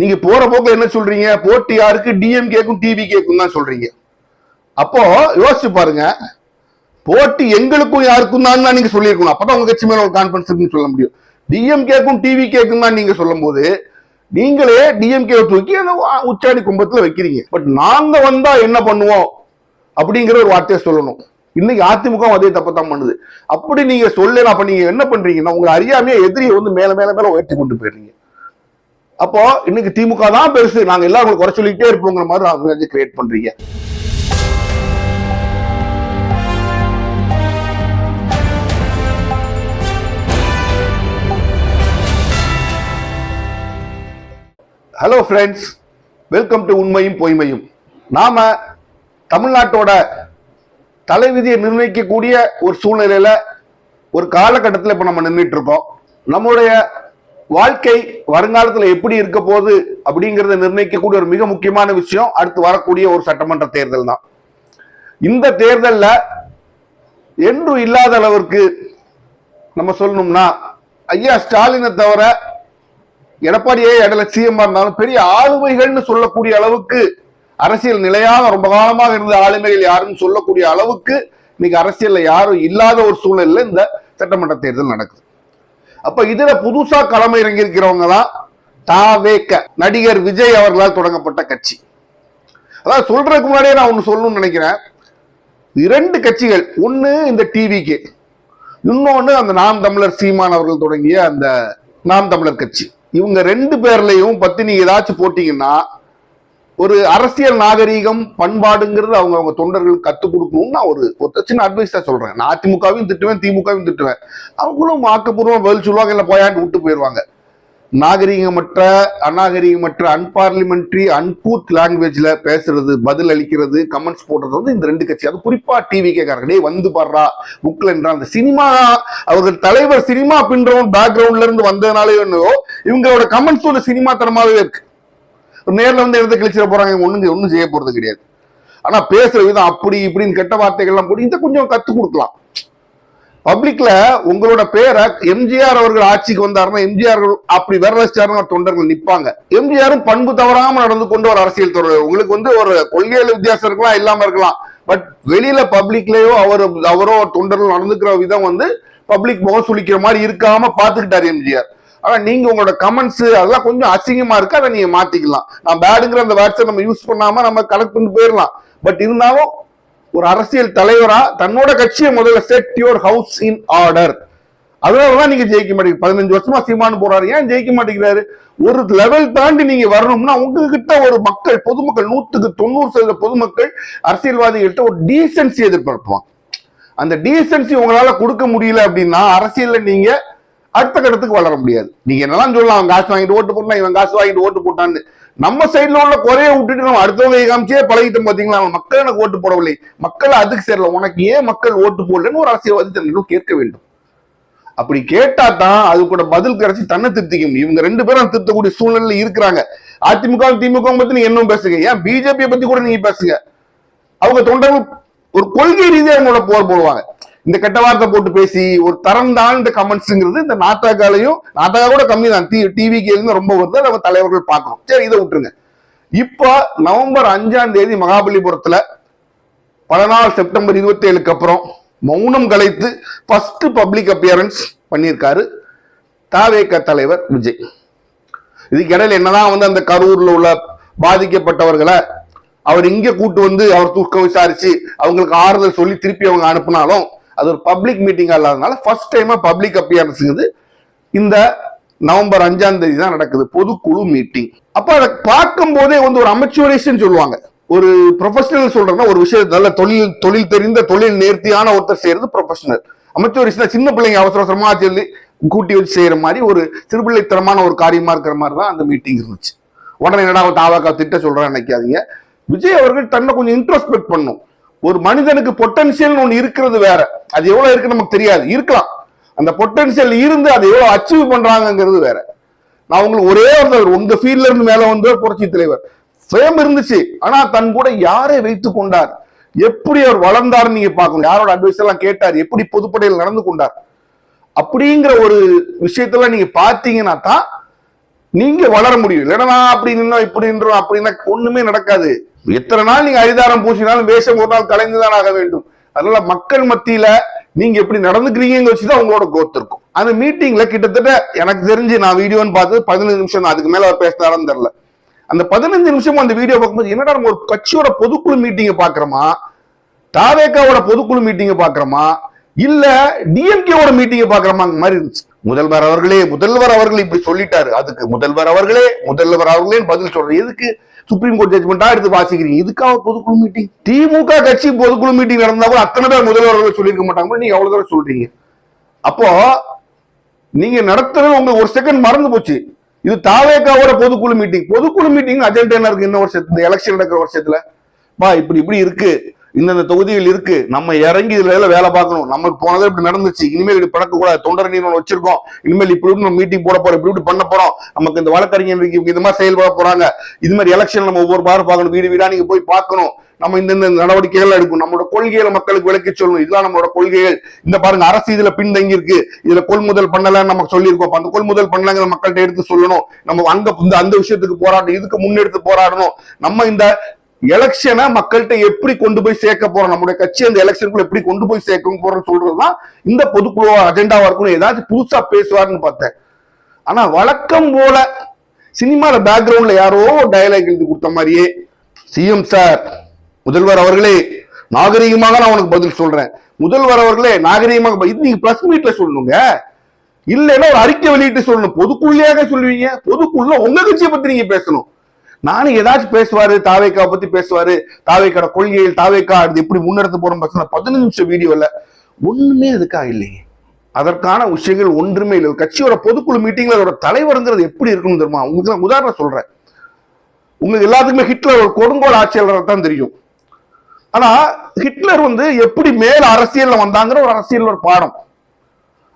நீங்க போற போக்குல என்ன சொல்றீங்க? போட்டி யாருக்கு டிஎம் கேக்கும் டிவி கேக்கும் தான் சொல்றீங்க. அப்போ யோசிச்சு பாருங்க. போட்டி எங்களுக்கும் யாருக்கும் தான் நீங்க சொல்லியிருக்கணும். அப்பதான் உங்க கட்சி மேல ஒரு கான்பிடன்ஸ் இருக்குன்னு சொல்ல முடியும். டிஎம் கேக்கும் டிவி கேக்கும் தான் நீங்க சொல்லும் போது நீங்களே டிஎம்கே தூக்கி அந்த உச்சாணி கும்பத்துல வைக்கிறீங்க. பட் நாங்க வந்தா என்ன பண்ணுவோம்? அப்படிங்கிற ஒரு வார்த்தையை சொல்லணும். இன்னைக்கு அதிமுக அதே தப்பு தான் பண்ணுது. அப்படி நீங்க சொல்லல அப்ப நீங்க என்ன பண்றீங்கன்னா உங்களை அறியாமையே எதிரியை வந்து மேல மேல மேல உயர்த்தி கொண்டு போயிடுறீங்க. அப்போ இன்னைக்கு திமுக தான் பெருசு. நாங்க எல்லாம் உங்களுக்கு குறை சொல்லிக்கிட்டே இருப்போங்கிற மாதிரி கிரியேட் பண்றீங்க. ஹலோ ஃப்ரெண்ட்ஸ் வெல்கம் டு உண்மையும் பொய்மையும். நாம தமிழ்நாட்டோட தலைவிதியை நிர்ணயிக்கக்கூடிய ஒரு சூழ்நிலையில ஒரு காலகட்டத்தில் இப்போ நம்ம நின்றுட்டு இருக்கோம். நம்முடைய வாழ்க்கை வருங்காலத்தில் எப்படி இருக்க போகுது அப்படிங்கிறத நிர்ணயிக்கக்கூடிய ஒரு மிக முக்கியமான விஷயம் அடுத்து வரக்கூடிய ஒரு சட்டமன்ற தேர்தல் தான். இந்த தேர்தலில் என்றும் இல்லாத அளவிற்கு நம்ம சொல்லணும்னா ஐயா ஸ்டாலினை தவிர எடப்பாடியே இடையில சிஎம் இருந்தாலும் பெரிய ஆளுமைகள்னு சொல்லக்கூடிய அளவுக்கு அரசியல் நிலையாக ரொம்ப காலமாக இருந்த ஆளுமைகள் யாருன்னு சொல்லக்கூடிய அளவுக்கு இன்னைக்கு அரசியல்ல யாரும் இல்லாத ஒரு சூழல்ல இந்த சட்டமன்ற தேர்தல் நடக்குது. அப்ப இதுல புதுசா களம் இறங்கியிருக்கிறவங்க தான் தாவேக்க நடிகர் விஜய் அவர்களால் தொடங்கப்பட்ட கட்சி. அதாவது சொல்றதுக்கு முன்னாடியே நான் ஒன்று சொல்லணும்னு நினைக்கிறேன். இரண்டு கட்சிகள் ஒன்று இந்த டிவிக்கு இன்னொன்னு அந்த நாம் தமிழர் சீமான் அவர்கள் தொடங்கிய அந்த நாம் தமிழர் கட்சி. இவங்க ரெண்டு பேர்லையும் பத்தி நீங்க ஏதாச்சும் போட்டீங்கன்னா ஒரு அரசியல் நாகரீகம் பண்பாடுங்கிறது அவங்க அவங்க தொண்டர்களுக்கு கத்துக் கொடுக்கணும்னு நான் ஒரு ஒரு சின்ன அட்வைஸ் தான் சொல்றேன். நான் அதிமுகவையும் திட்டுவேன் திமுகவையும் திட்டுவேன். அவங்களும் ஆக்கப்பூர்வம் பதில் சொல்லுவாங்க இல்லை போயாண்டு விட்டு போயிடுவாங்க நாகரீகமற்ற அநாகரீகமற்ற அன்பார்லிமெண்ட்ரி அன்கூத் லாங்குவேஜ்ல பேசுறது பதில் அளிக்கிறது கமெண்ட்ஸ் போடுறது வந்து இந்த ரெண்டு கட்சி. அது குறிப்பா டிவி கேட்கறாங்க வந்து பாடுறா புக்ல அந்த சினிமா அவர்கள் தலைவர் சினிமா பின்றவன் பேக்ரவுண்ட்ல இருந்து வந்ததுனாலே என்னவோ இவங்களோட கமெண்ட்ஸ் ஒரு சினிமா தரமாவே இருக்கு. நேர்ல வந்து எடுத்து கிழிச்சிட போறாங்க ஒன்றும் ஒன்றும் செய்ய போறது கிடையாது. ஆனா பேசுற விதம் அப்படி இப்படின்னு கெட்ட வார்த்தைகள்லாம் போட்டு இதை கொஞ்சம் கத்து கொடுக்கலாம். பப்ளிக்ல உங்களோட பேரை எம்ஜிஆர் அவர்கள் ஆட்சிக்கு வந்தாருன்னா எம்ஜிஆர் அப்படி விரலிச்சாருன்னு தொண்டர்கள் நிற்பாங்க எம்ஜிஆரும் பண்பு தவறாம நடந்து கொண்டு ஒரு அரசியல் தொடர் உங்களுக்கு வந்து ஒரு கொள்கையில வித்தியாசம் இருக்கலாம் இல்லாம இருக்கலாம். பட் வெளியில பப்ளிக்லயோ அவர் அவரோ தொண்டர்கள் நடந்துக்கிற விதம் வந்து பப்ளிக் முகம் சுழிக்கிற மாதிரி இருக்காம பாத்துக்கிட்டாரு எம்ஜிஆர். ஆனா நீங்க உங்களோட கமெண்ட்ஸ் அதெல்லாம் கொஞ்சம் அசிங்கமா இருக்கு. அதை நீங்க மாத்திக்கலாம். நான் பேடுங்கிற அந்த வேர்ட்ஸை நம்ம யூஸ் பண்ணாம நம்ம கலெக்ட் பண்ணி போயிடலாம். பட் இருந்தாலும் ஒரு அரசியல் தலைவரா தன்னோட கட்சியை முதல்ல set your house in order அதனாலதான் நீங்க ஜெயிக்க மாட்டேங்க பதினஞ்சு வருஷமா சீமானு போறாரு. ஏன் ஜெயிக்க மாட்டேங்கிறாரு? ஒரு லெவல் தாண்டி நீங்க வரணும்னா உங்ககிட்ட ஒரு மக்கள் பொதுமக்கள் நூத்துக்கு தொண்ணூறு சதவீத பொதுமக்கள் அரசியல்வாதிகள்கிட்ட ஒரு டீசென்சி எதிர்பார்ப்பான் அந்த டீசென்சி உங்களால கொடுக்க முடியல அப்படின்னா அரசியல்ல நீங்க அடுத்த கட்டத்துக்கு வளர முடியாது. நீங்க என்னெல்லாம் சொல்லலாம் அவன் காசு வாங்கிட்டு ஓட்டு போட்டான் இவன் காசு வாங்கிட்டு ஓட்டு போட்டான்னு. நம்ம சைடுல உள்ள குறைய விட்டுட்டு நம்ம அடுத்தவங்க காமிச்சே பழகிட்டோம் பாத்தீங்களா? அவன் மக்கள் எனக்கு ஓட்டு போடவில்லை. மக்கள் அதுக்கு சேரல. உனக்கு ஏன் மக்கள் ஓட்டு போடலன்னு ஒரு அரசியல்வாதி தன்னிடம் கேட்க வேண்டும். அப்படி கேட்டா தான் அது கூட பதில் கிடைச்சி தன்னை திருத்திக்க முடியும். இவங்க ரெண்டு பேரும் திருத்தக்கூடிய சூழ்நிலையில இருக்கிறாங்க. அதிமுக திமுக பத்தி நீங்க இன்னும் பேசுங்க. ஏன் பிஜேபியை பத்தி கூட நீங்க பேசுங்க. அவங்க தொண்டர்கள் ஒரு கொள்கை ரீதியாக அவங்களோட போர் போடுவாங்க. இந்த கெட்ட வார்த்தை போட்டு பேசி ஒரு தரம் தாழ்ந்த கமெண்ட்ஸ்ங்கிறது இந்த நாட்டாக்காலையும் நாட்டாக்கா கூட கம்மி தான் டிவிக்கு இருந்து ரொம்ப வருது நம்ம தலைவர்கள் பார்க்கணும். சரி இதை விட்டுருங்க. இப்போ நவம்பர் அஞ்சாம் தேதி மகாபலிபுரத்துல பதினாலு செப்டம்பர் இருபத்தி ஏழுக்கு அப்புறம் மௌனம் கலைத்து ஃபர்ஸ்ட் பப்ளிக் அப்பியரன்ஸ் பண்ணியிருக்காரு தாவேக தலைவர் விஜய். இதுக்கு இடையில என்னதான் வந்து அந்த கரூர்ல உள்ள பாதிக்கப்பட்டவர்களை அவர் இங்க கூட்டு வந்து அவர் தூக்கம் விசாரிச்சு அவங்களுக்கு ஆறுதல் சொல்லி திருப்பி அவங்க அனுப்புனாலும் அது ஒரு பப்ளிக் மீட்டிங்காக இல்லாதனால ஃபர்ஸ்ட் டைமாக பப்ளிக் அப்பியரன்ஸுங்கிறது இந்த நவம்பர் அஞ்சாம் தேதி தான் நடக்குது பொதுக்குழு மீட்டிங் அப்போ அதை பார்க்கும் போதே வந்து ஒரு அமைச்சுவரேஷன் சொல்லுவாங்க. ஒரு ப்ரொஃபஷனல் சொல்றேன்னா ஒரு விஷயம் நல்ல தொழில் தொழில் தெரிந்த தொழில் நேர்த்தியான ஒருத்தர் செய்யறது ப்ரொஃபஷனல் அமைச்சுவரேஷன் சின்ன பிள்ளைங்க அவசர அவசரமா சொல்லி கூட்டி வச்சு செய்யற மாதிரி ஒரு சிறுபிள்ளைத்தனமான ஒரு காரியமா இருக்கிற மாதிரி தான் அந்த மீட்டிங் இருந்துச்சு. உடனே என்னடா தாவாக்கா திட்ட சொல்றேன் நினைக்காதீங்க. விஜய் அவர்கள் தன்னை கொஞ்சம் இன்ட்ரோஸ்பெக்ட் பண்ணும். ஒரு மனிதனுக்கு பொட்டன்சியல் ஒன்று இருக்கிறது வேற. அது எவ்வளவு இருக்கு நமக்கு தெரியாது. இருக்கலாம். அந்த பொட்டன்சியல் இருந்து அதை எவ்வளவு அச்சீவ் பண்றாங்கிறது வேற. நான் உங்களுக்கு ஒரே ஒருத்தர் உங்க ஃபீல்ட்ல இருந்து மேல வந்து புரட்சி தலைவர். சுயம் இருந்துச்சு. ஆனா தன் கூட யாரை வைத்து கொண்டார்? எப்படி அவர் வளர்ந்தார் நீங்க பார்க்கணும். யாரோட அட்வைஸ் எல்லாம் கேட்டார்? எப்படி பொதுப்படையில் நடந்து கொண்டார்? அப்படிங்கிற ஒரு விஷயத்தெல்லாம் நீங்க பாத்தீங்கன்னா தான் நீங்க வளர முடியும். இல்லைன்னா நான் அப்படி நின்னோம் இப்படி நின்றோம் அப்படின்னா ஒண்ணுமே நடக்காது. எத்தனை நாள் நீங்க அரிதாரம் பூசினாலும் வேஷம் ஒரு நாள் கலைந்துதான் ஆக வேண்டும். அதனால மக்கள் மத்தியில நீங்க எப்படி நடந்துக்கிறீங்க வச்சுதான் உங்களோட growth இருக்கும். அந்த மீட்டிங்ல கிட்டத்தட்ட எனக்கு தெரிஞ்சு நான் வீடியோன்னு பார்த்து பதினஞ்சு நிமிஷம் அதுக்கு மேல அவர் பேசினாரான்னு தெரியல. அந்த பதினஞ்சு நிமிஷம் அந்த வீடியோ பார்க்கும்போது என்னடா நம்ம ஒரு கட்சியோட பொதுக்குழு மீட்டிங்கை பாக்குறோமா தாவேக்காவோட பொதுக்குழு மீட்டிங்கை பாக்குறோமா இல்ல டிஎம்கேவோட மீட்டிங்கை பாக்குறோமா மாதிரி இருந்துச்சு. முதல்வர் அவர்களே முதல்வர் அவர்கள் இப்படி சொல்லிட்டாரு. அதுக்கு முதல்வர் அவர்களே முதல்வர் அவர்களே பதில் சொல்றேன் எதுக்கு? சுப்ரீம் கோர்ட் ஜட்மெண்டா எடுத்து வாசிக்கிறீங்க. இதுக்காக பொதுக்குழு மீட்டிங் திமுக கட்சி பொதுக்குழு மீட்டிங் நடந்தா கூட அத்தனை பேர் முதல்வர்கள் சொல்லியிருக்க மாட்டாங்க நீங்க அவ்வளவு தூரம் சொல்றீங்க. அப்போ நீங்க நடத்துறது உங்களுக்கு ஒரு செகண்ட் மறந்து போச்சு. இது தாவேக்காவோட பொதுக்குழு மீட்டிங் பொதுக்குழு மீட்டிங் அஜெண்டா என்ன இருக்கு இன்னும் வருஷத்துல எலெக்ஷன் நடக்கிற வருஷத்துல. பா இப்படி இப்படி இருக்கு. இந்தந்த தொகுதிகள் இருக்கு. நம்ம இறங்கி இதுல எல்லாம் வேலை பார்க்கணும். நமக்கு போனதே இப்படி நடந்துச்சு. இனிமேல் இப்படி பழக்க கூடாது தொண்டர் நீர் வச்சிருக்கோம். இனிமேல் இப்படி இப்படி நம்ம மீட்டிங் போட போறோம். இப்படி இப்படி பண்ண போறோம். நமக்கு இந்த வழக்கறிஞர் இந்த மாதிரி செயல்பட போறாங்க. இது மாதிரி எலெக்ஷன் நம்ம ஒவ்வொரு பார் பார்க்கணும். வீடு வீடா நீங்க போய் பார்க்கணும். நம்ம இந்த நடவடிக்கைகள் எடுக்கணும். நம்மளோட கொள்கைகளை மக்களுக்கு விளக்கி சொல்லணும். இதுதான் நம்மளோட கொள்கைகள். இந்த பாருங்க அரசு இதுல பின்தங்கி இருக்கு. இதுல கொள்முதல் பண்ணலன்னு நமக்கு சொல்லியிருக்கோம். அந்த கொள்முதல் பண்ணலங்கிற மக்கள்கிட்ட எடுத்து சொல்லணும். நம்ம அங்க அந்த விஷயத்துக்கு போராடணும் இதுக்கு முன்னெடுத்து போராடணும். நம்ம இந்த எலெக்ஷனை மக்கள்கிட்ட எப்படி கொண்டு போய் சேர்க்க போறோம்? நம்முடைய கட்சி அந்த எலெக்ஷனுக்குள்ள எப்படி கொண்டு போய் சேர்க்க போறோம்னு சொல்றதுதான் இந்த பொதுக்குழு அஜெண்டாவா இருக்கணும். ஏதாச்சும் புதுசா பேசுவாருன்னு பார்த்தேன். ஆனா வழக்கம் போல சினிமால பேக்ரவுண்ட்ல யாரோ டயலாக் எழுதி கொடுத்த மாதிரியே சிஎம் சார் முதல்வர் அவர்களே நாகரிகமாக நான் உனக்கு பதில் சொல்றேன். முதல்வர் அவர்களே நாகரீகமாக இது நீங்க பிரஸ் மீட்ல சொல்லணுங்க. இல்லைன்னா ஒரு அறிக்கை வெளியிட்டு சொல்லணும். பொதுக்குள்ளேயாக சொல்லுவீங்க. பொதுக்குள்ள உங்க கட்சியை பத்தி நீங்க பேசணும். நானும் ஏதாச்சும் பேசுவாரு தாவேக்கா பத்தி பேசுவாரு தாவேக்கோட கொள்கைகள் தாவேக்கா அது எப்படி முன்னெடுத்து போற பசங்க. பதினஞ்சு நிமிஷம் வீடியோல ஒண்ணுமே அதுக்காக இல்லையே. அதற்கான விஷயங்கள் ஒன்றுமே இல்லை. கட்சியோட பொதுக்குழு மீட்டிங்ல அதோட தலைவருங்கிறது எப்படி இருக்கணும் தெரியுமா? உங்களுக்கு நான் உதாரணம் சொல்றேன். உங்களுக்கு எல்லாத்துக்குமே ஹிட்லர் ஒரு கொடுங்கோல் ஆட்சியாளர் தான் தெரியும். ஆனா ஹிட்லர் வந்து எப்படி மேல் அரசியல்ல வந்தாங்கிற ஒரு அரசியல் ஒரு பாடம்.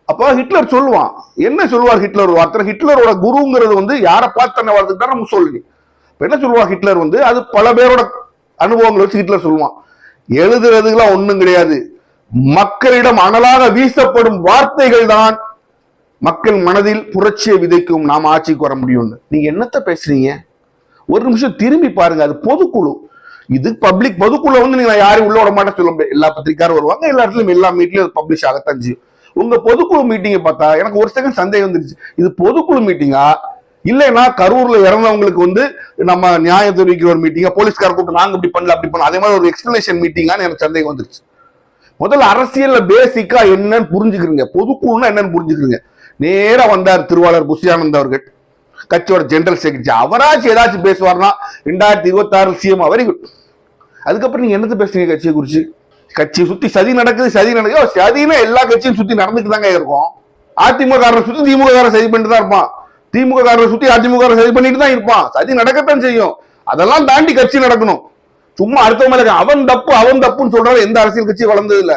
அப்போ ஹிட்லர் சொல்லுவான். என்ன சொல்லுவார் ஹிட்லர் வார்த்தை ஹிட்லரோட குருங்கிறது வந்து யாரை பார்த்து தன்னை வளர்த்துக்கிட்டா நம்ம சொல்லி என்ன சொல்லுவான் ஹிட்லர் வந்து? அது பல பேரோட அனுபவங்களை வச்சு ஹிட்லர் சொல்லுவான். எழுதுறதுக்கெல்லாம் ஒன்றும் கிடையாது. மக்களிடம் அனலாக வீசப்படும் வார்த்தைகள் தான் மக்கள் மனதில் புரட்சியை விதைக்கும் நாம் ஆட்சிக்கு வர முடியும்னு. நீங்க என்னத்த பேசுறீங்க? ஒரு நிமிஷம் திரும்பி பாருங்க அது பொதுக்குழு. இது பப்ளிக் பொதுக்குழு வந்து நீங்க யாரையும் உள்ள விட மாட்டேன் சொல்ல எல்லா பத்திரிக்காரும் வருவாங்க எல்லா இடத்துலயும் எல்லா மீட்லயும் பப்ளிஷ் ஆகத்தான் செய்யும். உங்க பொதுக்குழு மீட்டிங்கை பார்த்தா எனக்கு ஒரு செகண்ட் சந்தேகம் வந்துருச்சு. இது பொதுக்குழு மீட்டிங்கா இல்லைன்னா கரூர்ல இறந்தவங்களுக்கு வந்து நம்ம நியாயம் தெரிவிக்கிற ஒரு மீட்டிங்க போலீஸ்கார கூட்டம் நாங்க இப்படி பண்ணல அப்படி பண்ணல. அதே மாதிரி ஒரு எக்ஸ்பிளேஷன் மீட்டிங்கான்னு எனக்கு சந்தேகம் வந்துருச்சு. முதல்ல அரசியல்ல பேசிக்கா என்னன்னு புரிஞ்சுக்கிறீங்க. பொதுக்குழுன்னா என்னன்னு புரிஞ்சுக்கிறீங்க. நேரா வந்தார் திருவாளர் புஷியானந்த் அவர்கள் கட்சியோட ஜெனரல் செக்ரட்டரி அவராச்சும் ஏதாச்சும் பேசுவார்னா ரெண்டாயிரத்தி இருபத்தி ஆறு சிஎம் வெரி குட் அதுக்கப்புறம் நீங்க என்னது பேசுறீங்க கட்சியை குறிச்சு? கட்சியை சுத்தி சதி நடக்குது சதி நடக்குது. சதினா எல்லா கட்சியும் சுத்தி நடந்துட்டு தாங்க இருக்கும். அதிமுக சுத்தி திமுக சதி பண்ணிட்டு தான் இருப்பான். திமுக காரரை சுத்தி அதிமுக சதி பண்ணிட்டு தான் இருப்பான். சதி நடக்கத்தான் செய்யும். அதெல்லாம் தாண்டி கட்சி நடக்கணும். சும்மா அடுத்த மேல அவன் தப்பு அவன் தப்புன்னு சொல்றது எந்த அரசியல் கட்சி வளர்ந்தது இல்ல.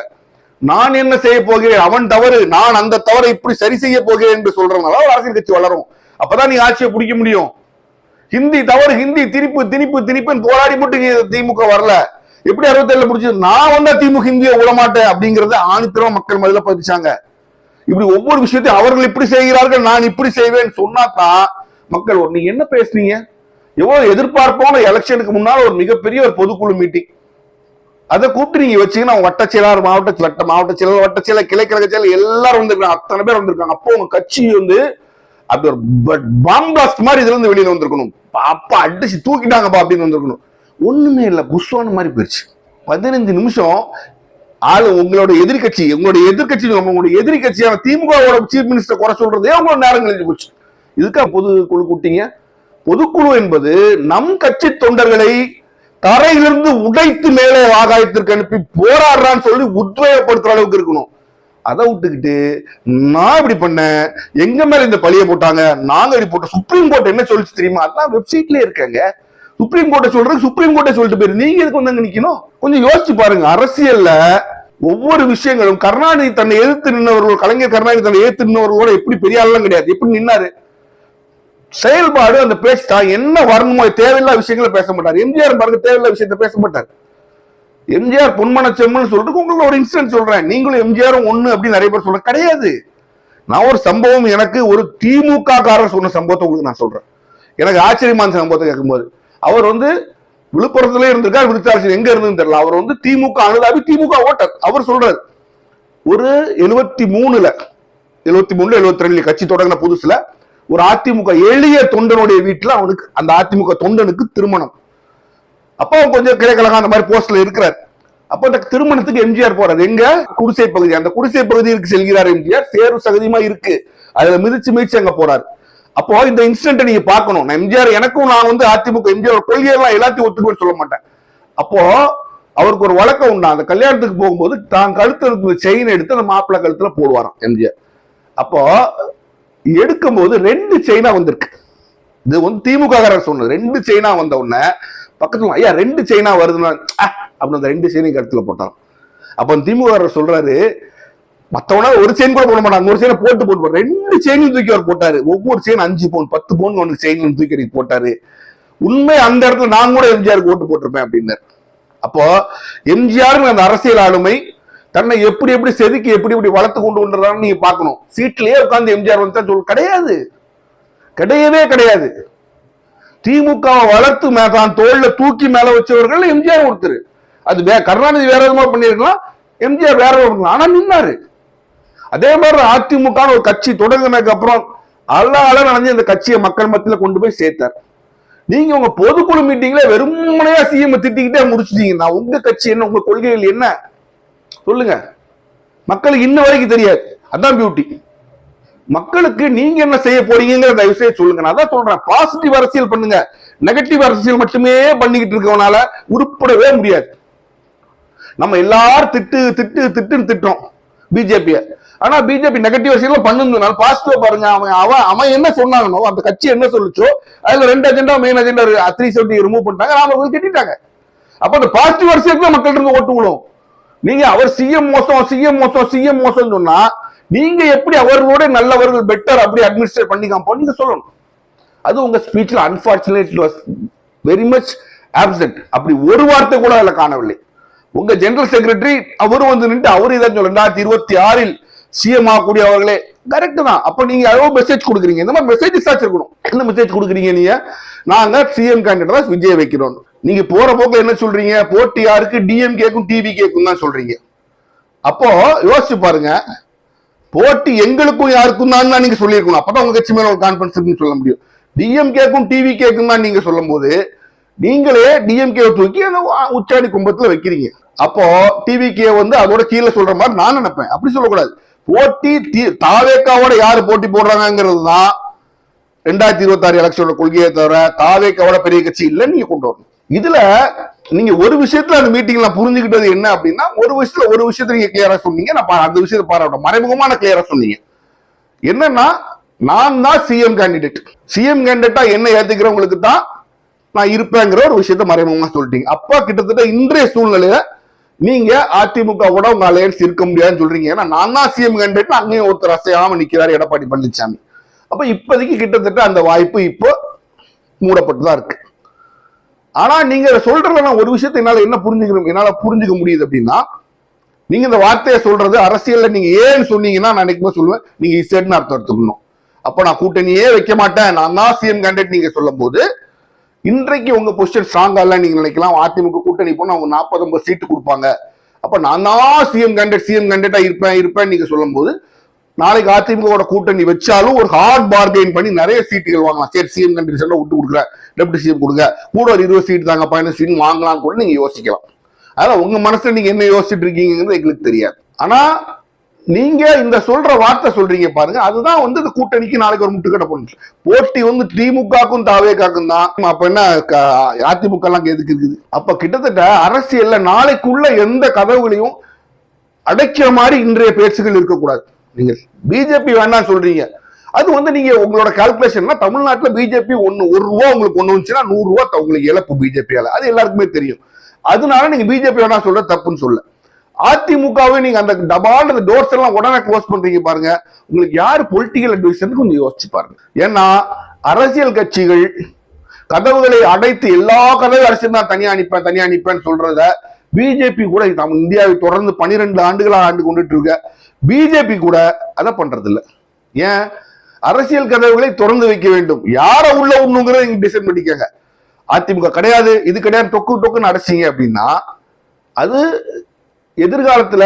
நான் என்ன செய்ய போகிறேன்? அவன் தவறு நான் அந்த தவறை இப்படி சரி செய்ய போகிறேன் என்று சொல்றதுனால ஒரு அரசியல் கட்சி வளரும். அப்பதான் நீ ஆட்சியை பிடிக்க முடியும். ஹிந்தி தவறு ஹிந்தி திணிப்பு திணிப்பு திணிப்புன்னு போராடி மட்டும் திமுக வரல. எப்படி அறுபத்தேழுல பிடிச்சது நான் வந்தா திமுக ஹிந்தியை விடமாட்டேன் அப்படிங்கறத ஆணித்தரம் மக்கள் மதில பதிச்சாங்க. இப்படி ஒவ்வொரு விஷயத்தையும் அவர்கள் இப்படி செய்கிறார்கள் நான் இப்படி செய்வேன் சொன்னாதான் மக்கள் ஒரு- நீங்க என்ன பேசுனீங்க? எவ்வளவு எதிர்பார்ப்போம் எலெக்ஷனுக்கு முன்னால் ஒரு மிகப்பெரிய ஒரு பொதுக்குழு மீட்டிங் அதை கூப்பிட்டு நீங்க வச்சீங்கன்னா வட்ட செயலாளர் மாவட்ட வட்ட மாவட்ட செயலர் வட்ட செயலர் கிளை கிழக்க செயலர் எல்லாரும் வந்திருக்காங்க. அத்தனை பேர் வந்திருக்காங்க. அப்போ உங்க கட்சி வந்து அது ஒரு பாம் பிளாஸ்ட் மாதிரி இதுல இருந்து வெளியில வந்திருக்கணும். அப்பா அடிச்சு தூக்கிட்டாங்கப்பா அப்படின்னு வந்திருக்கணும். ஒண்ணுமே இல்ல. புஷ்வான மாதிரி போயிடுச்சு பதினஞ்சு நிமிஷம் ஆளு உங்களோட எதிர்க்கட்சி உங்களுடைய எதிர்க்கட்சி உங்களுடைய எதிர்கட்சியான திமுகவோட சீஃப் மினிஸ்டர் குறை சொல்றதே உங்களோட நேரம் கழிஞ்சு போச்சு. இதுக்கா பொதுக்குழு கூட்டிங்க பொதுக்குழு என்பது நம் கட்சி தொண்டர்களை தரையிலிருந்து உடைத்து மேலே ஆகாயத்திற்கு அனுப்பி போராடுறான்னு சொல்லி உத்வேகப்படுத்துற அளவுக்கு இருக்கணும். அதை விட்டுக்கிட்டு நான் இப்படி பண்ணேன் எங்க மேல இந்த பழிய போட்டாங்க நாங்க இப்படி போட்டோம். சுப்ரீம் கோர்ட் என்ன சொல்லிச்சு தெரியுமா? அதான் வெப்சைட்லயே இருக்காங்க. சுப்ரீம் கோர்ட்டை சொல்றது சுப்ரீம் கோர்ட்டை சொல்லிட்டு போயிரு. நீங்க எதுக்கு வந்து அங்க நிக்கணும்? கொஞ்சம் யோசிச்சு பாருங்க. அரசியல்ல ஒவ்வொரு விஷயங்களும் கருணாநிதி தன்னை எதிர்த்து நின்றவர்கள் கலைஞர் கருணாநிதி தன்னை எதிர்த்து நின்றவர்களோட எப்படி பெரிய ஆளுலாம் கிடையாது. எப்படி நின்னாரு? செயல்பாடு அந்த பேச்சு தான். என்ன வரணுமோ தேவையில்லாத விஷயங்களை பேச மாட்டார். எம்ஜிஆர் பாருங்க தேவையில்லாத விஷயத்த பேச மாட்டார். எம்ஜிஆர் பொன்மன செம்மன் சொல்றதுக்கு உங்களுக்கு ஒரு இன்சிடென்ட் சொல்றேன். நீங்களும் எம்ஜிஆரும் ஒண்ணு அப்படின்னு நிறைய பேர் சொல்ற கிடையாது. நான் ஒரு சம்பவம் எனக்கு ஒரு திமுக காரர் சொன்ன சம்பவத்தை உங்களுக்கு நான் சொல்றேன். எனக்கு ஆச்சரியமான சம்பவத்தை கேட்கும்போது. அவர் வந்து விழுப்புரத்துல இருந்திருக்கார் விருத்தாட்சி எங்க இருந்துன்னு தெரியல. அவர் வந்து திமுக அனுதாபி திமுக ஓட்டர். அவர் சொல்றாரு ஒரு எழுபத்தி மூணுல எழுபத்தி மூணுல எழுபத்தி ரெண்டுல கட்சி தொடங்கின புதுசுல ஒரு அதிமுக எளிய தொண்டனுடைய வீட்டுல அவனுக்கு அந்த அதிமுக தொண்டனுக்கு திருமணம். அப்போ அவன் கொஞ்சம் கிளைக்கழகம் அந்த மாதிரி போஸ்ட்ல இருக்கிறார். அப்ப அந்த திருமணத்துக்கு எம்ஜிஆர் போறாரு. எங்க? குடிசை பகுதி. அந்த குடிசை பகுதிக்கு செல்கிறார் எம்ஜிஆர். தேர்வு சகதியமா இருக்கு. அதுல மிதிச்சு மிதிச்சு அங்க போறாரு. அப்போ இந்த இன்சிடென்ட் நீங்க பார்க்கணும். நான் எம்ஜிஆர் எனக்கும் நான் வந்து அதிமுக எம்ஜிஆர் கொள்கையெல்லாம் எல்லாத்தையும் ஒத்துக்குவேன் சொல்ல மாட்டேன். அப்போ அவருக்கு ஒரு வழக்கம் உண்டா. அந்த கல்யாணத்துக்கு போகும்போது தான் கழுத்துல இருக்கிற செயின் எடுத்து அந்த மாப்பிள்ளை கழுத்துல போடுவாராம் எம்ஜிஆர். அப்போ எடுக்கும்போது ரெண்டு செயினா வந்திருக்கு. இது வந்து திமுக காரர் சொன்னது. ரெண்டு செயினா வந்த உடனே பக்கத்துல ஐயா ரெண்டு செயினா வருதுன்னா "அஹ்" அப்படின்னு அந்த ரெண்டு செயினையும் கழுத்துல போட்டான் அப்ப திமுக சொல்றாரு மத்தவனா ஒரு செயின் கூட போட மாட்டாங்க ஒரு செயினை போட்டு போட்டு ரெண்டு செயினும் தூக்கி அவர் போட்டாரு. ஒவ்வொரு செயின் அஞ்சு பவுன் பத்து பவுன் ஒன்று செயின் தூக்கி போட்டாரு. உண்மை அந்த இடத்துல நான் கூட எம்ஜிஆருக்கு ஓட்டு போட்டிருப்பேன் அப்படின்னாரு. அப்போ எம்ஜிஆர் அந்த அரசியல் ஆளுமை தன்னை எப்படி எப்படி செதுக்கி எப்படி எப்படி வளர்த்து கொண்டு வந்துடுறான்னு நீங்க பார்க்கணும். சீட்லயே உட்காந்து எம்ஜிஆர் வந்து சொல் கிடையாது. கிடையவே கிடையாது. திமுக வளர்த்து தான் தோல்ல தூக்கி மேல வச்சவர்கள் எம்ஜிஆர் ஒருத்தர். அது கருணாநிதி வேற விதமா பண்ணிருக்கலாம் எம்ஜிஆர் வேற விதமா ஆனா நின்னாரு. அதே மாதிரி அதிமுக ஒரு கட்சி தொடங்கினதுக்கு அப்புறம் அல்ல நடந்து இந்த கட்சியை மக்கள் மத்தியில கொண்டு போய் சேர்த்தார். நீங்க உங்க பொதுக்குழு மீட்டிங்ல வெறுமனையா சிஎம் திட்டிக்கிட்டே முடிச்சிட்டீங்க. நான் உங்க கட்சி என்ன உங்க கொள்கைகள் என்ன? சொல்லுங்க. மக்களுக்கு இன்ன வரைக்கும் தெரியாது. அதான் பியூட்டி மக்களுக்கு நீங்க என்ன செய்ய போறீங்கிற தயவு செய்து சொல்லுங்க. நான் அதான் சொல்றேன். பாசிட்டிவ் அரசியல் பண்ணுங்க. நெகட்டிவ் அரசியல் மட்டுமே பண்ணிக்கிட்டு இருக்கவனால உருப்படவே முடியாது. நம்ம எல்லாரும் திட்டு திட்டு திட்டுன்னு திட்டுறோம். பிஜேபியை ஆனா பிஜேபி நெகட்டிவ் அரசியல் பண்ணுனால பாசிட்டிவா பாருங்க அவன் அவன் அவன் என்ன சொன்னானோ அந்த கட்சி என்ன சொல்லுச்சோ அதுல ரெண்டு agenda main agenda three seventy remove பண்ணிட்டாங்க ராமர்கள் கட்டிட்டாங்க. அப்ப அந்த பாசிட்டிவ் அரசியல் தான் இருந்து ஓட்டு விழும்? நீங்க அவர் சிஎம் மோசம் சிஎம் மோசம் சிஎம் மோசம் சொன்னா நீங்க எப்படி அவர்களோட நல்லவர்கள் பெட்டர் அப்படி அட்மினிஸ்ட்ரேட் பண்ணிக்காம நீங்க சொல்லணும். அது உங்க ஸ்பீச்ல unfortunate was very much absent அப்படி ஒரு வார்த்தை கூட அதுல காணவில்லை. உங்க ஜெனரல் செக்ரட்டரி அவரும் வந்து நின்று அவரு இதான் சொல்ல ரெண்டாயிரத்தி இருபத்தி ஆறில் சிஎம் ஆகக்கூடிய அவர்களே கரெக்ட் தான். அப்போ நீங்க எவ்வளோ மெசேஜ் கொடுக்குறீங்க? இந்த மாதிரி மெசேஜ் இருக்கணும் என்ன மெசேஜ் கொடுக்குறீங்க நீங்க? நாங்க சிஎம் கேண்டிடேட் தான் விஜய் வைக்கிறோம். நீங்க போற போக்குல என்ன சொல்றீங்க? போட்டி யாருக்கு டிஎம் கேக்கும் டிவி கேக்கும் தான் சொல்றீங்க. அப்போ யோசிச்சு பாருங்க. போட்டி எங்களுக்கும் யாருக்கும் தான் நீங்க சொல்லியிருக்கணும். அப்பதான் உங்க கட்சி மேல ஒரு கான்பிடன்ஸ் இருக்குன்னு சொல்ல முடியும். டிஎம் கேக்கும் டிவி கேக்கும் தான் நீங்க சொல்லும் போது நீங்களே டிஎம்கே தூக்கி அந்த உச்சாணி கும்பத்துல வைக்கிறீங்க. அப்போ டிவிகே வந்து அதோட கீழே சொல்ற மாதிரி நான் நினைப்பேன். அப்படி சொல்லக்கூடாது. போட்டி தாவேக்காவோட யாரு போட்டி போடுறாங்கிறது தான் ரெண்டாயிரத்தி இருபத்தி ஆறு எலெக்ஷனோட கொள்கையை தவிர தாவேக்காவோட பெரிய கட்சி இல்லைன்னு நீங்க கொண்டு வரணும். இதுல நீங்க ஒரு விஷயத்துல அந்த மீட்டிங்ல புரிஞ்சுக்கிட்டது என்ன அப்படின்னா ஒரு விஷயத்துல ஒரு விஷயத்த நீங்க கிளியரா சொன்னீங்க. நான் அந்த விஷயத்தை பாராட்டும் மறைமுகமான கிளியரா சொன்னீங்க. என்னன்னா நான் தான் சிஎம் கேண்டிடேட் சிஎம் கேண்டிடேட்டா என்ன ஏத்துக்கிறவங்களுக்கு தான் நான் இருப்பேங்கிற ஒரு விஷயத்த மறைமுகமா சொல்லிட்டீங்க. அப்பா கிட்டத்தட்ட இன்றைய சூழ்நிலையில நீங்க அதிமுக கூட உங்க அலையன்ஸ் இருக்க முடியாதுன்னு சொல்றீங்க. ஏன்னா நான் தான் சிஎம் கேண்டிடேட் அங்கேயும் ஒருத்தர் அசையாம நிக்கிறாரு எடப்பாடி பழனிசாமி அப்ப இப்போதைக்கு கிட்டத்தட்ட அந்த வாய்ப்பு இப்போ மூடப்பட்டு தான் இருக்கு. ஆனா நீங்க சொல்றதுல நான் ஒரு விஷயத்தை என்னால என்ன புரிஞ்சுக்கணும் என்னால புரிஞ்சுக்க முடியுது அப்படின்னா நீங்க இந்த வார்த்தையை சொல்றது அரசியல்ல நீங்க ஏன்னு சொன்னீங்கன்னா நான் என்னைக்குமே சொல்லுவேன் நீங்க இசைன்னு அர்த்தம் எடுத்துக்கணும். அப்ப நான் கூட்டணியே வைக்க மாட்டேன். நான் தான் சிஎம் கேண்டிடேட் நீங்க சொல்லும் போது இன்றைக்கு உங்க பொசிஷன் ஸ்ட்ராங்கா இல்ல நீங்க நினைக்கலாம். அதிமுக கூட்டணி போனா அவங்க நாற்பது ஐம்பது சீட்டு கொடுப்பாங்க. அப்ப நான் தான் சிஎம் கேண்டட் சிஎம் கேண்டடா இருப்பேன் இருப்பேன் நீங்க சொல்லும் போது நாளைக்கு அதிமுகவோட கூட்டணி வச்சாலும் ஒரு ஹார்ட் பார்கெயின் பண்ணி நிறைய சீட்டுகள் வாங்கலாம். சரி சிஎம் கண்டிஷன் விட்டு கொடுக்குறேன். டெப்டி சிஎம் கொடுங்க. கூட ஒரு இருபது சீட் தாங்க பயணம் சீட் வாங்கலாம் கூட நீங்க யோசிக்கலாம். அதான் உங்க மனசுல நீங்க என்ன யோசிச்சுட்டு இருக்கீங்கிறது எங்களுக்கு தெரியாது. ஆனா நீங்க இந்த சொல்ற வார்த்தை சொல்றீங்க பாருங்க. அதுதான் வந்து இந்த கூட்டணிக்கு நாளைக்கு ஒரு முட்டுக்கட்டை போட்டு போட்டி வந்து திமுகக்கும் தாவேக்காக்கும் தான். அப்ப என்ன க- அதிமுக எல்லாம் எதுக்கு இருக்குது? அப்ப கிட்டத்தட்ட அரசியல்ல நாளைக்குள்ள எந்த கதவுகளையும் அடைக்கிற மாதிரி இன்றைய பேச்சுகள் இருக்கக்கூடாது. நீங்க பிஜேபி வேண்டாம் சொல்றீங்க. அது வந்து நீங்க உங்களோட கால்குலேஷன்னா தமிழ்நாட்டுல பிஜேபி ஒண்ணு ஒரு ரூபா உங்களுக்கு ஒண்ணு வந்துச்சுன்னா நூறு ரூபா உங்களுக்கு இழப்பு பிஜேபியால அது எல்லாருக்குமே தெரியும். அதனால நீங்க பிஜேபி வேணா சொல்ற தப்புன்னு சொல்ல. அதிமுகவை நீங்க அந்த டபால் அந்த டோர்ஸ் எல்லாம் உடனே க்ளோஸ் பண்றீங்க பாருங்க. உங்களுக்கு யார் பொலிட்டிக்கல் அட்வைசர்னு கொஞ்சம் யோசிச்சு பாருங்க. ஏன்னா அரசியல் கட்சிகள் கதவுகளை அடைத்து எல்லா கதவு அரசியல் தான் தனியா அனுப்பேன் தனியா அனுப்பேன்னு சொல்றத பிஜேபி கூட நம்ம இந்தியாவை தொடர்ந்து பனிரெண்டு ஆண்டுகளாக ஆண்டு கொண்டுட்டு இருக்க பிஜேபி கூட அதை பண்றது இல்லை ஏன்? அரசியல் கதவுகளை திறந்து வைக்க வேண்டும். யாரை உள்ள உண்ணுங்கிறத நீங்க டிசைட் பண்ணிக்கங்க. அதிமுக கிடையாது இது கிடையாது டொக்கு டொக்குன்னு அடைச்சிங்க அப்படின்னா அது எதிர்காலத்துல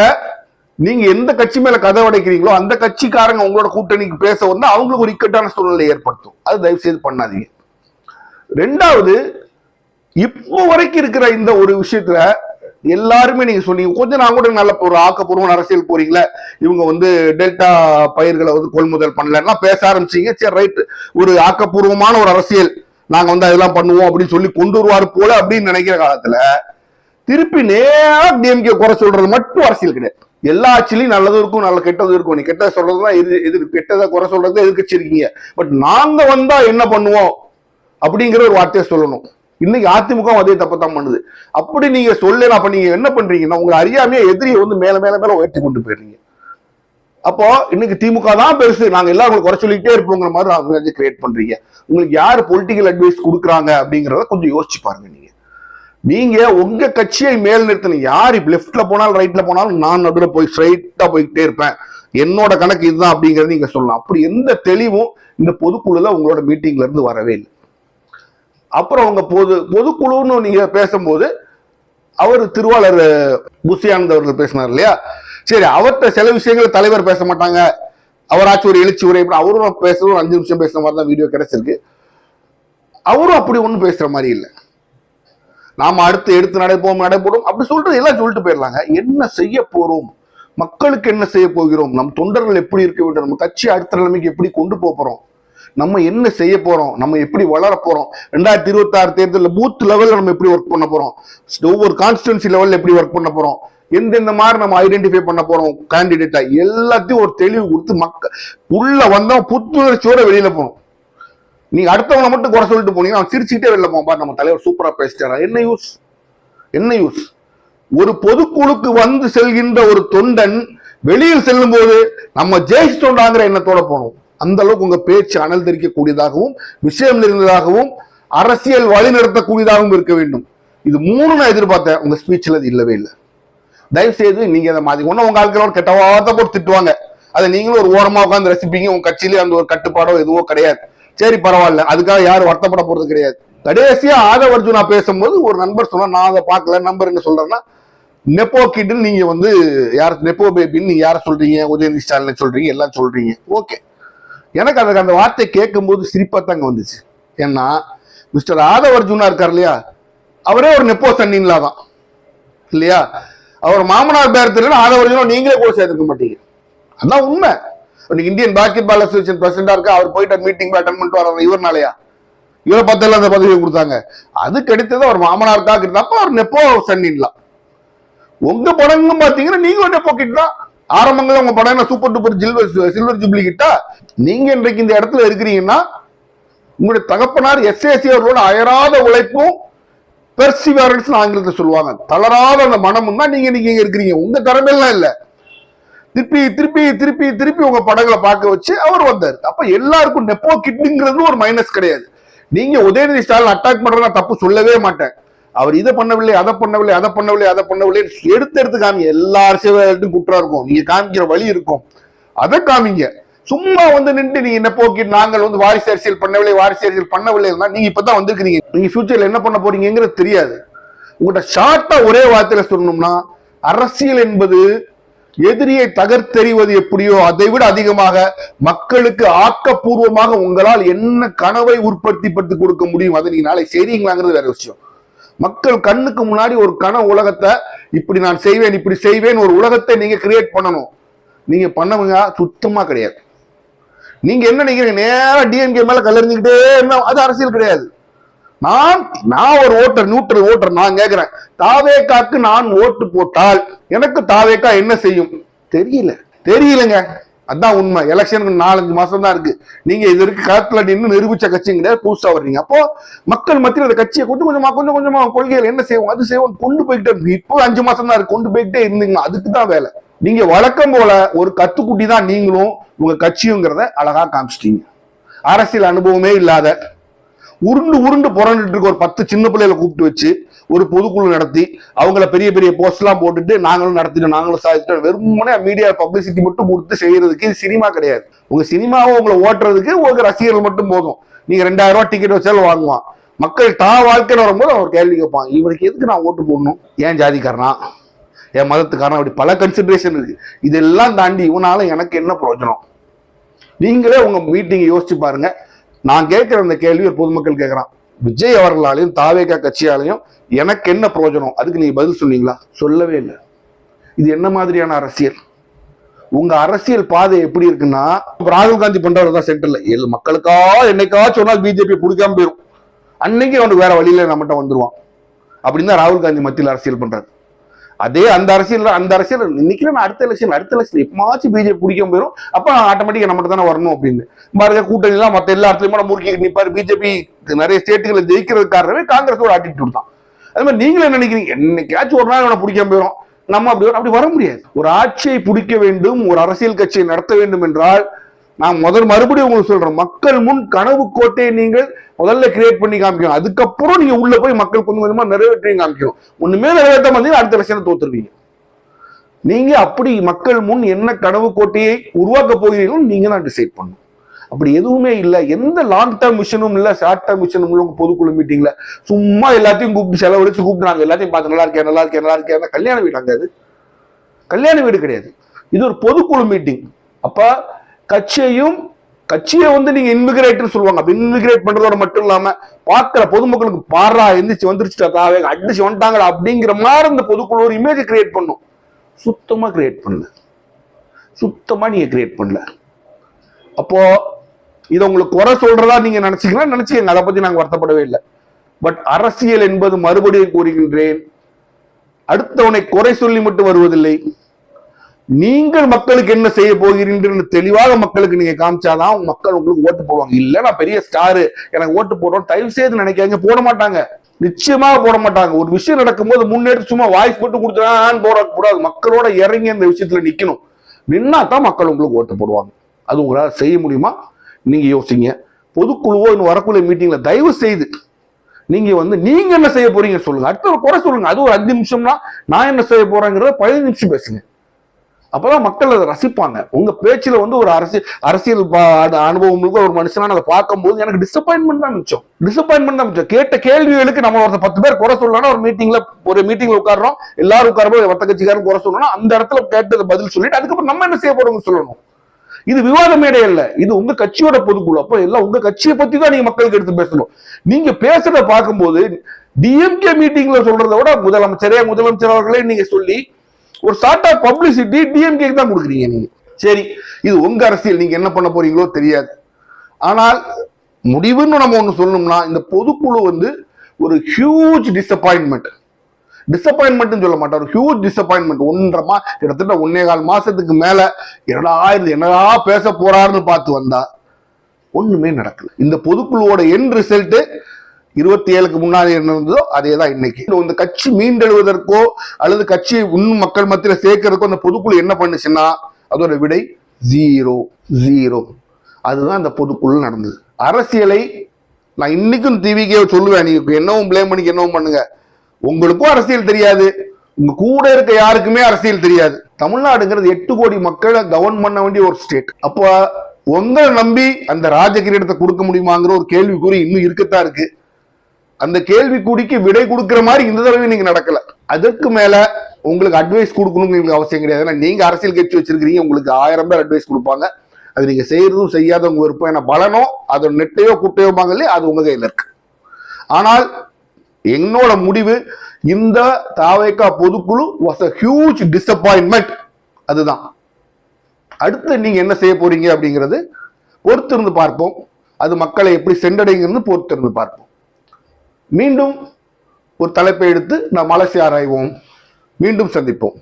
நீங்க எந்த கட்சி மேல கதை உடைக்கிறீங்களோ அந்த கட்சிக்காரங்க உங்களோட கூட்டணிக்கு பேச வந்தா அவங்களுக்கு ஒரு இக்கட்டான சூழ்நிலை ஏற்படுத்தும். அது தயவு செய்து பண்ணாதீங்க. ரெண்டாவது இப்போ வரைக்கும் இருக்கிற இந்த ஒரு விஷயத்துல எல்லாருமே நீங்க சொன்னீங்க கொஞ்சம் நான் கூட நல்ல ஒரு ஆக்கப்பூர்வமான அரசியல் போறீங்களே இவங்க வந்து டெல்டா பயிர்களை வந்து கொள்முதல் பண்ணலன்னா பேச ஆரம்பிச்சீங்க. சரி ரைட் ஒரு ஆக்கப்பூர்வமான ஒரு அரசியல் நாங்க வந்து அதெல்லாம் பண்ணுவோம் அப்படின்னு சொல்லி கொண்டு வருவாரு போல அப்படின்னு நினைக்கிற காலத்துல திருப்பி நேரா டிஎம்கே குறை சொல்றது மட்டும் அரசியல் கிடையாது. எல்லா ஆட்சியிலையும் நல்லதும் இருக்கும் நல்ல கெட்டதும் இருக்கும். நீ கெட்டதை சொல்றதுதான் எது எதிர் கெட்டதை குறை சொல்றது எதிர்க்கட்சி இருக்கீங்க பட் நாங்க வந்தா என்ன பண்ணுவோம்? அப்படிங்கிற ஒரு வார்த்தையை சொல்லணும். இன்னைக்கு அதிமுக அதே தப்பு தான் பண்ணுது. அப்படி நீங்க சொல்லல அப்ப நீங்க என்ன பண்றீங்கன்னா உங்க அறியாமையே எதிரியை வந்து மேல மேல மேல உயர்த்தி கொண்டு போயிடுறீங்க. அப்போ இன்னைக்கு திமுக தான் பெருசு. நாங்க எல்லாரும் உங்களுக்கு குறை சொல்லிக்கிட்டே இருப்போங்கிற மாதிரி அவங்க கிரியேட் பண்றீங்க. உங்களுக்கு யாரு பொலிட்டிக்கல் அட்வைஸ் கொடுக்குறாங்க அப்படிங்கறத கொஞ்சம் யோசிச்சு பாருங்க நீங்க. நீங்க உங்க கட்சியை மேல் நிறுத்தணும் யார் இப்ப லெஃப்ட்ல போனாலும் ரைட்ல போனாலும் நான் நடுவில் போய் ஸ்ட்ரைட்டா போய்கிட்டே இருப்பேன். என்னோட கணக்கு இதுதான் அப்படிங்கறது நீங்க சொல்லலாம். அப்படி எந்த தெளிவும் இந்த பொதுக்குழுல உங்களோட மீட்டிங்ல இருந்து வரவே இல்லை. அப்புறம் உங்க பொது பொதுக்குழுன்னு நீங்க பேசும்போது அவர் திருவாளர் புசியானந்த் அவர்கள் பேசினார் இல்லையா? சரி அவர்கிட்ட சில விஷயங்களை தலைவர் பேச மாட்டாங்க. அவராச்சும் ஒரு எழுச்சி உரை இப்படி அவரும் பேசுறது அஞ்சு நிமிஷம் பேசுற மாதிரி தான் வீடியோ கிடைச்சிருக்கு. அவரும் அப்படி ஒன்றும் பேசுற மாதிரி இல்லை. நாம அடுத்து எடுத்து நடைபோம் நடைபோடும் அப்படி சொல்றது எல்லாம் சொல்லிட்டு போயிடலாங்க. என்ன செய்ய போறோம்? மக்களுக்கு என்ன செய்ய போகிறோம்? நம் தொண்டர்கள் எப்படி இருக்க வேண்டும்? நம்ம கட்சி அடுத்த நிலைமைக்கு எப்படி கொண்டு போக போறோம்? நம்ம என்ன செய்ய போறோம்? நம்ம எப்படி வளர போறோம்? ரெண்டாயிரத்தி இருபத்தி ஆறு தேர்தலில் பூத் லெவல்ல நம்ம எப்படி ஒர்க் பண்ண போறோம்? ஒவ்வொரு கான்ஸ்டுவன்சி லெவல்ல எப்படி ஒர்க் பண்ண போறோம்? எந்தெந்த மாதிரி நம்ம ஐடென்டிஃபை பண்ண போறோம்? கேண்டிடேட்டா எல்லாத்தையும் ஒரு தெளிவு கொடுத்து மக்கள் உள்ள வந்தவன் புத்துணர்ச்சியோட வெளியில போகணும். நீங்க அடுத்தவங்களை மட்டும் குறை சொல்லிட்டு போனீங்கன்னா அவன் சிரிச்சுக்கிட்டே வெளில போவான். நம்ம தலைவர் சூப்பரா பேசிட்டாரா? என்ன யூஸ் என்ன யூஸ் ஒரு பொதுக்குழுக்கு வந்து செல்கின்ற ஒரு தொண்டன் வெளியில் செல்லும் போது நம்ம ஜெயிச்சிட்டோண்டாங்கிற எண்ணத்தோட போகணும். அந்த அளவுக்கு உங்க பேச்சு அனல் தெரிக்கக்கூடியதாகவும் விஷயம் இருந்ததாகவும் அரசியல் வழிநடத்தக்கூடியதாகவும் இருக்க வேண்டும். இது மூணு நான் எதிர்பார்த்தேன். உங்க ஸ்பீச்ல அது இல்லவே இல்லை. தயவு செய்து நீங்க அதை மாதிரி ஒன்னும் உங்க ஆட்களோட கெட்ட வார்த்தை போட்டு திட்டுவாங்க. அதை நீங்களும் ஒரு ஓரமா உட்காந்து ரசிப்பீங்க. உங்க கட்சியிலே அந்த ஒரு கட்டுப்பாடோ எதுவோ கிடையாது. சரி பரவாயில்ல. அதுக்காக யாரும் வருத்தப்பட போறது கிடையாது. கடைசியா ஆதவ அர்ஜுனா பேசும்போது ஒரு நண்பர் சொன்னா நான் அதை பார்க்கல. நம்பர் என்ன சொல்றேன்னா நெப்போ கிட்னு நீங்க வந்து யார் நெப்போ பேபின்னு நீங்க யார சொல்றீங்க? உதயநிதி ஸ்டாலின் சொல்றீங்க? எல்லாம் சொல்றீங்க. ஓகே. எனக்கு அதுக்கு அந்த வார்த்தை கேட்கும்போது சிரிப்பா தாங்க வந்துச்சு. ஏன்னா மிஸ்டர் ஆதவ அர்ஜுனா இருக்கார் இல்லையா? அவரே ஒரு நெப்போ சன்னின்லா தான். இல்லையா? அவர் மாமனார் பேர் தெரியல ஆதவ அர்ஜுனா நீங்களே கூட சேர்த்துக்க மாட்டீங்க. அதான் உண்மை. இன்னைக்கு இந்தியன் பாஸ்கெட் பால் அசோசியேஷன் பிரசிடண்டா இருக்கா அவர் போயிட்டு மீட்டிங் அட்டன் பண்ணிட்டு வர இவர்னாலயா இவரை பத்தில அந்த பதவியை கொடுத்தாங்க. அதுக்கு அடுத்தது அவர் மாமனாருக்காக இருந்தப்ப அவர் நெப்போ சன்னின்லாம். உங்க படங்களும் பாத்தீங்கன்னா நீங்க நெப்போ கிட் தான். ஆரம்பங்கள்ல உங்க படம் என்ன super duper silver silver jubilee கிட்டா? நீங்க இன்றைக்கு இந்த இடத்துல இருக்கிறீங்கன்னா உங்களுடைய தகப்பனார் எஸ்ஏசி அவர்களோட அயராத உழைப்பும் பெர்சிவரன்ஸ் ஆங்கிலத்தை சொல்லுவாங்க. தளராத அந்த மனமும் தான் நீங்க நீங்க இங்க இருக்கிறீங்க. உங்க திறமையெல்லாம் இல்லை. திருப்பி திருப்பி திருப்பி திருப்பி உங்க படங்களை பார்க்க வச்சு அவர் வந்தார். அப்ப எல்லாருக்கும் நெப்போ கிட்னிங்கிறது ஒரு மைனஸ் கிடையாது. நீங்க உதயநிதி ஸ்டாலின் அட்டாக் பண்றதா தப்பு சொல்லவே மாட்டேன். அவர் இதை பண்ணவில்லை அதை பண்ணவில்லை அதை பண்ணவில்லை அதை பண்ணவில்லை எடுத்து எடுத்து காமிங்க. எல்லா அரசியல்வாதிகளுக்கும் குற்றம் இருக்கும். நீங்க காமிக்கிற வழி இருக்கும். அதை காமிங்க. சும்மா வந்து நின்று நீங்க என்ன போக்கி நாங்கள் வந்து வாரிசு அரசியல் பண்ணவில்லை வாரிசு அரசியல் பண்ணவில்லை நீங்க இப்பதான் வந்திருக்கிறீங்க. நீங்க ஃபியூச்சர்ல என்ன பண்ண போறீங்கிறது தெரியாது. உங்கள்கிட்ட ஷார்ட்டா ஒரே வார்த்தையில சொல்லணும்னா அரசியல் என்பது எதிரியை தகர்த்தெறிவது எப்படியோ அதை விட அதிகமாக மக்களுக்கு ஆக்கப்பூர்வமாக உங்களால் என்ன கனவை உற்பத்திப்படுத்தி கொடுக்க முடியும்? அதை நீங்க நாளை செய்றீங்களாங்கிறது வேற விஷயம். மக்கள் கண்ணுக்கு முன்னாடி ஒரு கன உலகத்தை இப்படி நான் செய்வேன் இப்படி செய்வேன் ஒரு உலகத்தை நீங்க கிரியேட் பண்ணணும். நீங்க பண்ணவங்க சுத்தமா கிடையாது. நீங்க என்ன நினைக்கிறீங்க? நேரம் டிஎம்கே மேல கல்லறிஞ்சுக்கிட்டே இருந்தா அது அரசியல் கிடையாது. நான் நான் ஒரு ஓட்டர் நியூட்ரல் ஓட்டர் நான் கேட்கிறேன் தாவேக்காக்கு நான் ஓட்டு போட்டால் எனக்கு தாவேக்கா என்ன செய்யும்? தெரியல. தெரியலங்க. அதான் உண்மை. எலெக்ஷனுக்கு நாலஞ்சு மாசம் தான் இருக்கு. நீங்க இது வரைக்கும் களத்துல நின்று நிரூபிச்ச கட்சிங்க கிடையாது புதுசா வர்றீங்க. அப்போ மக்கள் மத்தியில் அந்த கட்சியை கொஞ்சம் கொஞ்சமா கொஞ்சம் கொஞ்சமா கொள்கைகள் என்ன செய்வோம் அது செய்வோம் கொண்டு போய்கிட்டே இருக்கு. இப்போ அஞ்சு மாசம் தான் இருக்கு. கொண்டு போய்கிட்டே இருந்தீங்கன்னா அதுக்கு தான் வேலை. நீங்க வழக்கம் போல ஒரு கத்துக்குட்டி தான் நீங்களும் உங்க கட்சியுங்கிறத அழகா காமிச்சிட்டீங்க. அரசியல் அனுபவமே இல்லாத உருண்டு உருண்டு புறந்துட்டு இருக்க ஒரு பத்து சின்ன பிள்ளைகளை கூப்பிட்டு வச்சு ஒரு பொதுக்குழு நடத்தி அவங்கள பெரிய பெரிய போஸ்ட்லாம் போட்டுட்டு நாங்களும் நடத்திட்டோம் நாங்களும் சாதிச்சிட்டோம். வெறுமனே மீடியா பப்ளிசிட்டி மட்டும் கொடுத்து செய்யறதுக்கு இது சினிமா கிடையாது. உங்க சினிமாவை உங்களை ஓட்டுறதுக்கு உங்களுக்கு ரசிகர்கள் மட்டும் போதும். நீங்க ரெண்டாயிரம் ரூபாய் டிக்கெட் வச்சாலும் வாங்குவான். மக்கள் தா வாழ்க்கையில் வரும்போது அவர் கேள்வி கேட்பான் இவருக்கு எதுக்கு நான் ஓட்டு போடணும்? ஏன் ஜாதிக்காரனா? என் மதத்துக்காரன்? அப்படி பல கன்சிடரேஷன் இருக்கு. இதெல்லாம் தாண்டி இவனால எனக்கு என்ன பிரயோஜனம்? நீங்களே உங்க மீட்டிங் யோசிச்சு பாருங்க. நான் கேட்கிற அந்த கேள்வி ஒரு பொதுமக்கள் கேட்கறான். விஜய் அவர்களாலையும் தாவேகா கட்சியாலையும் எனக்கு என்ன பிரயோஜனம்? அதுக்கு நீங்க பதில் சொன்னீங்களா? சொல்லவே இல்லை. இது என்ன மாதிரியான அரசியல்? உங்க அரசியல் பாதை எப்படி இருக்குன்னா ராகுல் காந்தி பண்றவர் தான் சென்டர்ல எல் மக்களுக்கா என்னைக்காச்சும் சொன்னால் பிஜேபி பிடிக்காம போயிடும் அன்னைக்கு அவனுக்கு வேற வழியில நம்மகிட்ட வந்துருவான். அப்படின்னு தான் ராகுல் காந்தி மத்தியில் அரசியல் பண்றாரு. அதே அந்த அரசியல் அந்த அரசியல் இன்னைக்கு நான் அடுத்த எலெக்ஷன் அடுத்த எலெக்ஷன் எப்பமாச்சும் பிஜேபி பிடிக்காம போயிடும் அப்ப ஆட்டோமேட்டிக்கா நம்மகிட்ட தானே வரணும் அப்படின்னு. பாருங்க கூட்டணி எல்லாம் மத்த எல்லா இடத்துலயும் முறுக்கி நிப்பாரு. பிஜேபி நிறைய ஸ்டேட்டுகளை ஜெயிக்கிறது காரணமே காங்கிரஸோட ஆட்டிடியூட் தான். அது மாதிரி நீங்களும் என்ன நினைக்கிறீங்க? என்னைக்காச்சும் ஒரு நாள் இவனை பிடிக்காம போயிடும் நம்ம அப்படி அப்படி வர முடியாது. ஒரு ஆட்சியை பிடிக்க வேண்டும் ஒரு அரசியல் கட்சியை நடத்த வேண்டும் என்றால் நான் முதல் மறுபடியும் உங்களுக்கு சொல்றேன். மக்கள் முன் கனவு கோட்டையை நீங்கள் முதல்ல கிரியேட் பண்ணி காமிக்கணும். அதுக்கப்புறம் நீங்க உள்ள போய் மக்கள் கொஞ்சம் கொஞ்சமா நிறைவேற்றி காமிக்கணும். ஒண்ணுமே நிறைவேற்ற மாதிரி அடுத்த லட்சம் தோத்துருவீங்க. நீங்க அப்படி மக்கள் முன் என்ன கனவு கோட்டையை உருவாக்க போகிறீர்களோ நீங்க தான் டிசைட் பண்ணணும். அப்படி எதுவுமே இல்லை. எந்த லாங் டேர்ம் மிஷனும் இல்லை ஷார்ட் டேர்ம் மிஷனும் இல்லை உங்க பொதுக்குழு மீட்டிங்ல சும்மா எல்லாத்தையும் கூப்பிட்டு செலவழிச்சு கூப்பிட்டுறாங்க எல்லாத்தையும் பார்த்து நல்லா இருக்கேன் நல்லா இருக்கேன் நல்லா இருக்கேன். கல்யாண வீடு அங்க அது. கல்யாண வீடு கிடையாது. இது ஒரு பொதுக்குழு மீட்டிங் அப்ப கட்சியையும் கட்சியை வந்து நீங்க இன்மிகிரேட்னு சொல்லுவாங்க. அப்ப பண்றதோட மட்டும் இல்லாம பாக்குற பொதுமக்களுக்கு பாரா எந்திரிச்சு வந்துருச்சுட்டா தாவே அடிச்சு வந்துட்டாங்களா அப்படிங்கிற மாதிரி இந்த பொதுக்குழு ஒரு இமேஜ் கிரியேட் பண்ணும். சுத்தமா கிரியேட் பண்ணல. சுத்தமா நீங்க கிரியேட் பண்ணல. அப்போ இதை உங்களுக்கு குறை சொல்றதா நீங்க நினைச்சீங்கன்னா நினைச்சீங்க அதை பத்தி நாங்க வருத்தப்படவே இல்லை. பட் அரசியல் என்பது மறுபடியும் கூறுகின்றேன். அடுத்தவனை குறை சொல்லி மட்டும் வருவதில்லை. நீங்கள் மக்களுக்கு என்ன செய்ய போகிறீர்கள் தெளிவாக மக்களுக்கு நீங்க காமிச்சாதான் மக்கள் உங்களுக்கு ஓட்டு போடுவாங்க. இல்ல நான் பெரிய ஸ்டாரு எனக்கு ஓட்டு போடுறோம் தயவு செய்து நினைக்காங்க போட மாட்டாங்க. நிச்சயமாக போட மாட்டாங்க. ஒரு விஷயம் நடக்கும்போது முன்னேற்று சும்மா வாய்ஸ் போட்டு கொடுத்துறான்னு கூடாது. மக்களோட இறங்கி அந்த விஷயத்துல நிக்கணும். நின்னா தான் மக்கள் உங்களுக்கு ஓட்டு போடுவாங்க. அது உங்களால செய்ய முடியுமா? நீங்க யோசிங்க. பொதுக்குழுவோ இன்னும் வரக்குள்ள மீட்டிங்ல தயவு செய்து நீங்க வந்து நீங்க என்ன செய்ய போறீங்க சொல்லுங்க. அடுத்த ஒரு குறை சொல்லுங்க. அது ஒரு அஞ்சு நிமிஷம்னா நான் என்ன செய்ய போறேங்கிறத பதினஞ்சு நிமிஷம் பேசுங்க. அப்பதான் மக்கள் அதை ரசிப்பாங்க. உங்க பேச்சுல வந்து ஒரு அரசியல் அரசியல் பா- அனுபவம் உள்ள ஒரு மனுஷனா அதை பார்க்கும்போது எனக்கு டிசப்பாயின்மெண்ட் தான் மிச்சம். டிசப்பாயின்மெண்ட் தான் மிச்சம். கேட்ட கேள்விகளுக்கு நம்ம ஒருத்தர் பத்து பேர் குறை சொல்லலாம் ஒரு மீட்டிங்ல ஒரு மீட்டிங்ல உட்கார்றோம். எல்லாரும் உட்காரும்போது வட்ட கட்சிக்காரன் குறை சொல்லணும் அந்த இடத்துல கேட்டதை பதில் சொல்லிட்டு அதுக்கப்புறம் நம்ம என்ன செய்ய போறோம்னு சொல்லணும். இது விவாத மேடை இல்ல இது உங்க கட்சியோட பொதுக்குழு. அப்போ எல்லாம் உங்க கட்சியை பத்தி தான் நீங்க மக்களுக்கு எடுத்து பேசணும். நீங்க பேசுறத பார்க்கும்போது டிஎம்கே மீட்டிங்ல சொல்றதை விட முதலமைச்சரே முதலமைச்சர் அவர்களே நீங்க சொல்லி ஒரு ஷார்ட் ஆஃப் பப்ளிசிட்டி டிஎம்கே தான் கொடுக்குறீங்க நீங்க. சரி இது உங்க அரசியல் நீங்க என்ன பண்ண போறீங்களோ தெரியாது. ஆனால் முடிவுன்னு நம்ம ஒன்று சொல்லணும்னா இந்த பொதுக்குழு வந்து ஒரு ஹியூஜ் டிசப்பாயின்மெண்ட் டிசப்பாயின்மெண்ட்னு சொல்ல மாட்டேன் ஒரு ஹியூஜ் டிசப்பாயின்மெண்ட் ஒன்றரை கிட்டத்தட்ட ஒன்னே கால் மாசத்துக்கு மேல இரண்டாயிரத்து என்னடா பேச போறாருன்னு பார்த்து வந்தா ஒண்ணுமே நடக்கல. இந்த பொதுக்குழுவோட என் ரிசல்ட்டு இருபத்தி ஏழுக்கு முன்னாடி என்ன இருந்ததோ அதே தான் இன்னைக்கு. இந்த கட்சி மீண்டெழுவதற்கோ அல்லது கட்சியை இன்னும் மக்கள் மத்தியில் சேர்க்கறதுக்கோ அந்த பொதுக்குழு என்ன பண்ணுச்சுன்னா அதோட விடை ஜீரோ ஜீரோ அதுதான் அந்த பொதுக்குழு நடந்தது. அரசியலை நான் இன்னைக்கும் திவிகே சொல்லுவேன். நீங்க என்னவும் பிளேம் பண்ணி என்னவும் பண்ணுங்க. உங்களுக்கும் அரசியல் தெரியாது. உங்க கூட இருக்க யாருக்குமே அரசியல் தெரியாது. தமிழ்நாடுங்கிறது எட்டு கோடி மக்களை கவர்ன் பண்ண வேண்டிய ஒரு ஸ்டேட் அப்போ உங்களை நம்பி அந்த ராஜகிரீடத்தை கொடுக்க முடியுமாங்கிற ஒரு கேள்விக்குறி இன்னும் இருக்கத்தான் இருக்கு. அந்த கேள்விக்குடிக்கு விடை கொடுக்கிற மாதிரி இந்த தடவை நீங்க நடக்கல. அதற்கு மேல உங்களுக்கு அட்வைஸ் கொடுக்கணும்னு அவசியம் கிடையாது. ஏன்னா நீங்க அரசியல் கட்சி வச்சிருக்கிறீங்க உங்களுக்கு ஆயிரம் பேர் அட்வைஸ் கொடுப்பாங்க. அது நீங்க செய்யறதும் செய்யாத உங்க விருப்பம். ஏன்னா பலனோ அது நெட்டையோ குட்டையோ இல்லையா அது உங்க கையில இருக்கு. ஆனால் என்னோட முடிவு இந்த தாவைக்கா பொதுக்குழு வாஸ் அ ஹியூஜ் டிசப்பாயின்மெண்ட் அதுதான். அடுத்து நீங்க என்ன செய்ய போறீங்க அப்படிங்கிறது பொறுத்திருந்து பார்ப்போம். அது மக்களை எப்படி சென்றடைங்கிறது பொறுத்திருந்து பார்ப்போம். மீண்டும் ஒரு தலைப்பை எடுத்து நாம் அலசி ஆராய்வோம். மீண்டும் சந்திப்போம்.